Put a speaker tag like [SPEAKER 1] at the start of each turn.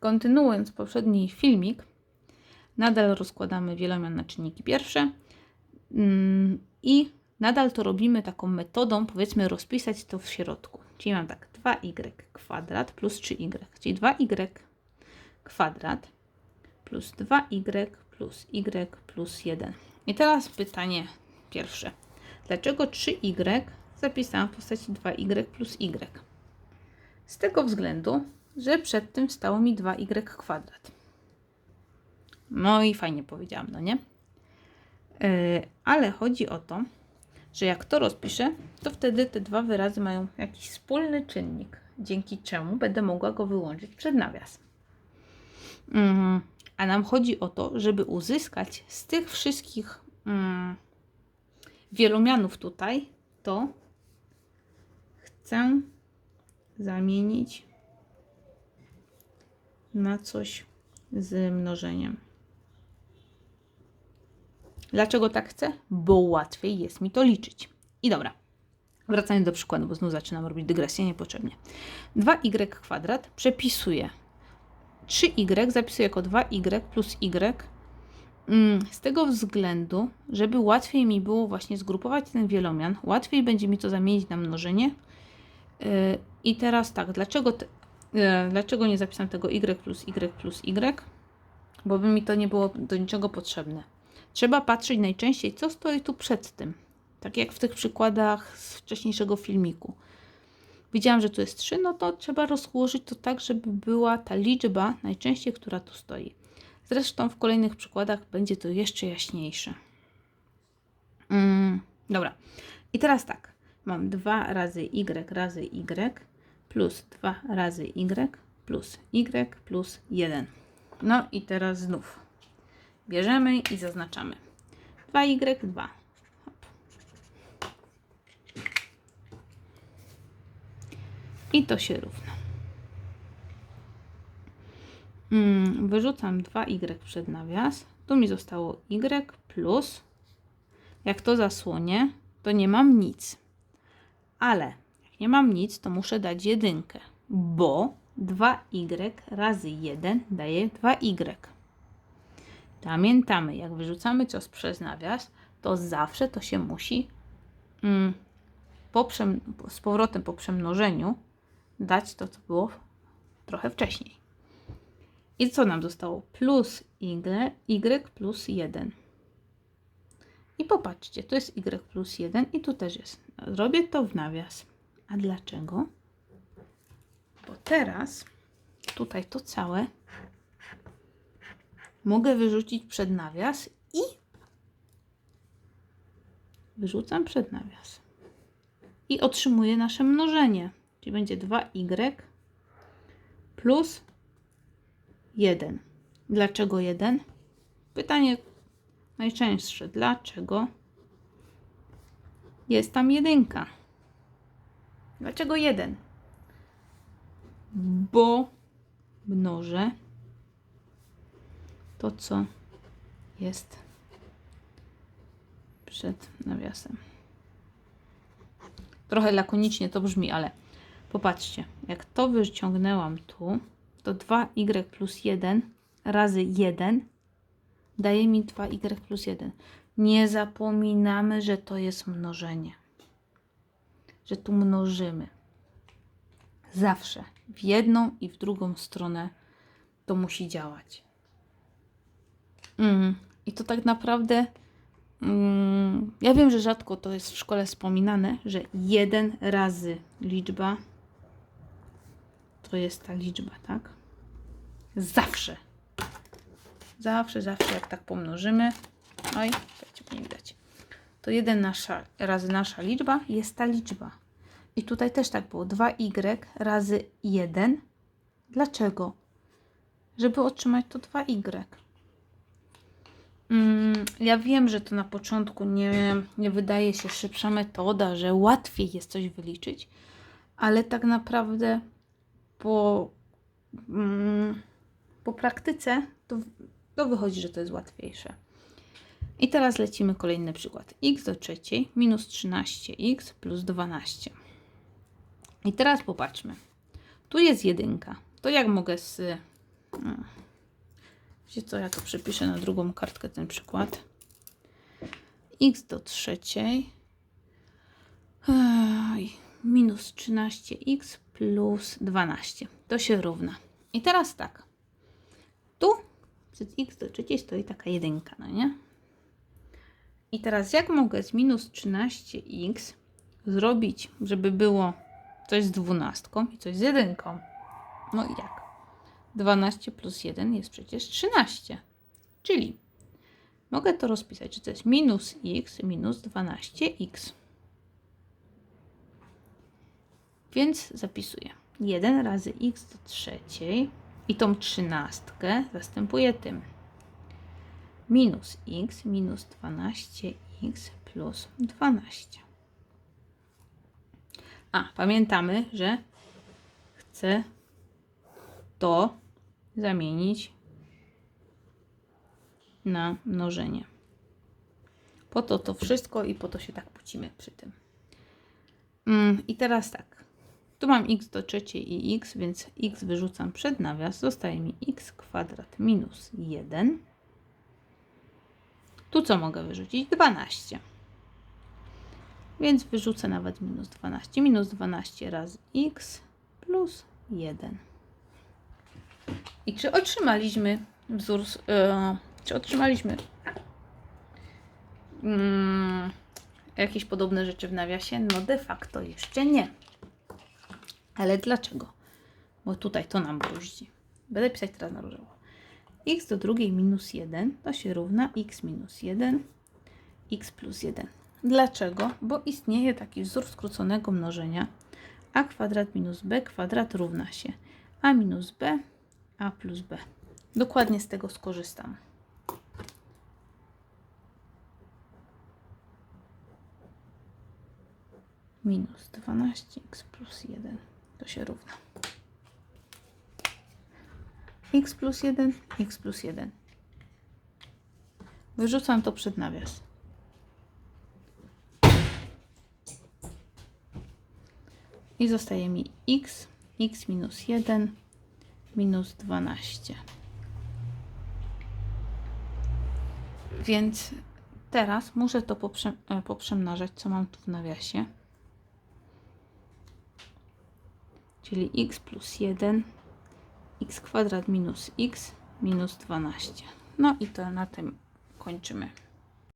[SPEAKER 1] kontynuując poprzedni filmik, nadal rozkładamy wielomian na czynniki pierwsze mm, i nadal to robimy taką metodą, powiedzmy, rozpisać to w środku. Czyli mam tak, 2y kwadrat plus 3y, czyli 2y kwadrat plus 2y plus y plus 1. I teraz pytanie pierwsze. Dlaczego 3y zapisałam w postaci 2y plus y? Z tego względu, że przed tym stało mi 2y kwadrat. No i fajnie powiedziałam, no nie? Yy, ale chodzi o to, że jak to rozpiszę, to wtedy te dwa wyrazy mają jakiś wspólny czynnik, dzięki czemu będę mogła go wyłączyć przed nawias. Mm, a nam chodzi o to, żeby uzyskać z tych wszystkich mm, wielomianów tutaj, to chcę zamienić na coś z mnożeniem. Dlaczego tak chcę? Bo łatwiej jest mi to liczyć. I dobra, wracając do przykładu, bo znów zaczynam robić dygresję niepotrzebnie. 2y kwadrat przepisuję 3y, zapisuję jako 2y plus y mm, z tego względu, żeby łatwiej mi było właśnie zgrupować ten wielomian, łatwiej będzie mi to zamienić na mnożenie. Yy, I teraz tak, dlaczego, dlaczego nie zapisam tego y plus y plus y? Bo by mi to nie było do niczego potrzebne. Trzeba patrzeć najczęściej, co stoi tu przed tym. Tak jak w tych przykładach z wcześniejszego filmiku. Widziałam, że tu jest 3, no to trzeba rozłożyć to tak, żeby była ta liczba najczęściej, która tu stoi. Zresztą w kolejnych przykładach będzie to jeszcze jaśniejsze. Mm, dobra. I teraz tak. Mam 2 razy y razy y plus 2 razy y plus y plus 1. No i teraz znów bierzemy i zaznaczamy. 2y2. Hop. I to się równa. Mm, wyrzucam 2y przed nawias. Tu mi zostało y plus. Jak to zasłonię, to nie mam nic. Ale nie mam nic, to muszę dać jedynkę, bo 2y razy 1 daje 2y. Pamiętamy, jak wyrzucamy coś przez nawias, to zawsze to się musi mm, po przem, z powrotem po przemnożeniu dać to, co było trochę wcześniej. I co nam zostało? Plus y, y plus 1. I popatrzcie, to jest y plus 1 i tu też jest. Zrobię to w nawias. A dlaczego? Bo teraz tutaj to całe mogę wyrzucić przed nawias i wyrzucam przed nawias. I otrzymuję nasze mnożenie, czyli będzie 2y plus 1. Dlaczego 1? Pytanie najczęstsze. Dlaczego jest tam jedynka? Dlaczego 1? Bo mnożę to, co jest przed nawiasem. Trochę lakonicznie to brzmi, ale popatrzcie, jak to wyciągnęłam tu, to 2y plus 1 razy 1 daje mi 2y plus 1. Nie zapominamy, że to jest mnożenie. Że tu mnożymy. Zawsze w jedną i w drugą stronę to musi działać. Mm. I to tak naprawdę. Mm, ja wiem, że rzadko to jest w szkole wspominane, że jeden razy liczba to jest ta liczba, tak? Zawsze. Zawsze, zawsze, jak tak pomnożymy. Oj, nie widać. To jeden nasza, razy nasza liczba jest ta liczba. I tutaj też tak było. 2y razy 1. Dlaczego? Żeby otrzymać to 2y. Mm, ja wiem, że to na początku nie, nie wydaje się szybsza metoda, że łatwiej jest coś wyliczyć, ale tak naprawdę po, mm, po praktyce to, to wychodzi, że to jest łatwiejsze. I teraz lecimy kolejny przykład. x do trzeciej minus 13x plus 12. I teraz popatrzmy. Tu jest jedynka. To jak mogę z Wiecie co, ja to przepiszę na drugą kartkę ten przykład. x do trzeciej Ej, minus 13x plus 12. To się równa. I teraz tak. Tu przed x do trzeciej stoi taka jedynka, no nie? I teraz jak mogę z minus 13x zrobić, żeby było coś z dwunastką i coś z jedynką? No i jak? 12 plus 1 jest przecież 13. Czyli mogę to rozpisać, że to jest minus x minus 12x. Więc zapisuję 1 razy x do trzeciej i tą trzynastkę zastępuję tym. Minus x minus 12x plus 12. A, pamiętamy, że chcę to zamienić na mnożenie. Po to to wszystko i po to się tak płcimy przy tym. Mm, I teraz tak. Tu mam x do trzeciej i x, więc x wyrzucam przed nawias. Zostaje mi x kwadrat minus 1. Tu co mogę wyrzucić? 12. Więc wyrzucę nawet minus 12. Minus 12 razy x plus 1. I czy otrzymaliśmy wzór, e, czy otrzymaliśmy mm, jakieś podobne rzeczy w nawiasie? No de facto jeszcze nie. Ale dlaczego? Bo tutaj to nam bruździ. Będę pisać teraz na różowo. X do drugiej minus 1 to się równa x minus 1, x plus 1. Dlaczego? Bo istnieje taki wzór skróconego mnożenia a kwadrat minus b kwadrat równa się a minus b, a plus b. Dokładnie z tego skorzystam. Minus 12x plus 1 to się równa. X plus 1, x plus 1. Wyrzucam to przed nawias. I zostaje mi x, x minus 1, minus 12. Więc teraz muszę to e, poprzemnażać, co mam tu w nawiasie. Czyli x plus 1, x kwadrat minus x minus 12. No i to na tym kończymy.